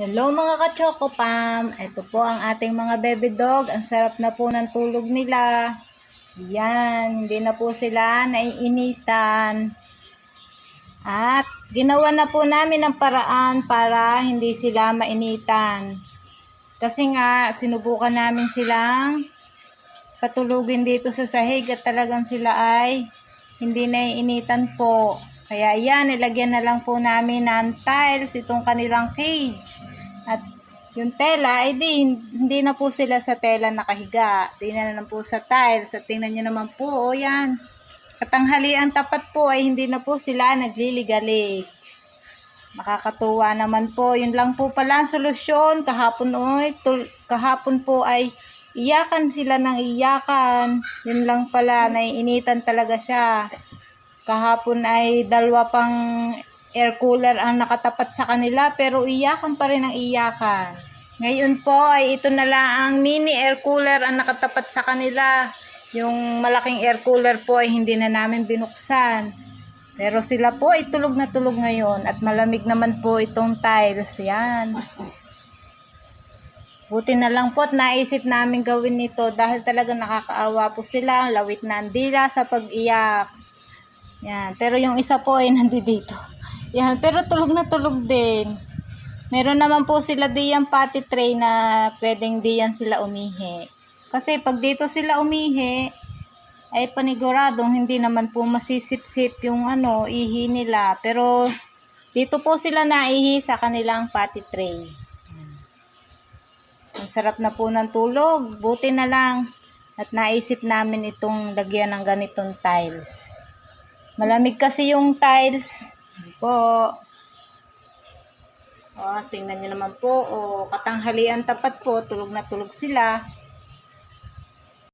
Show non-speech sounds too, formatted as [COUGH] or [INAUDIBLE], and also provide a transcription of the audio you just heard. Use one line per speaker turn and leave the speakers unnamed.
Hello mga ka-chocopam! Ito po ang ating mga baby dog. Ang sarap na po ng tulog nila. Yan, hindi na po sila naiinitan. At ginawa na po namin ang paraan para hindi sila mainitan. Kasi nga, sinubukan namin silang patulugin dito sa sahig at talagang sila ay hindi naiinitan po. Kaya yan, nilagyan na lang po namin ng tiles itong kanilang cage. At yung tela, ay di, hindi na po sila sa tela nakahiga. Di na lang po sa tiles. At tingnan nyo naman po, o yan. Katanghalian tapat po ay hindi na po sila nagliligalig. Makakatuwa naman po. Yun lang po pala ang solusyon. Kahapon, oy, tul- kahapon po ay iyakan sila ng iyakan. Yun lang pala, naiinitan talaga siya. Kahapon ay dalawa pang air cooler ang nakatapat sa kanila pero iyakan pa rin ang iyakan. Ngayon po ay ito na lang ang mini air cooler ang nakatapat sa kanila. Yung malaking air cooler po ay hindi na namin binuksan. Pero sila po ay tulog na tulog ngayon at malamig naman po itong tiles. Yan. Buti na lang po at naisip namin gawin nito dahil talaga nakakaawa po sila. Ang lawit na ang dila sa pag-iyak. Yan. Pero yung isa po ay [LAUGHS] nandito. Yan. Pero tulog na tulog din. Meron naman po sila diyan potty tray na pwedeng diyan sila umihi. Kasi pag dito sila umihi, ay paniguradong hindi naman po masisip-sip yung ano, ihi nila. Pero dito po sila naihi sa kanilang potty tray. Ang sarap na po ng tulog. Buti na lang at naisip namin itong lagyan ng ganitong tiles. Malamig kasi yung tiles. Po. O, tingnan nyo naman po. O, katanghalian tapat po. Tulog na tulog sila.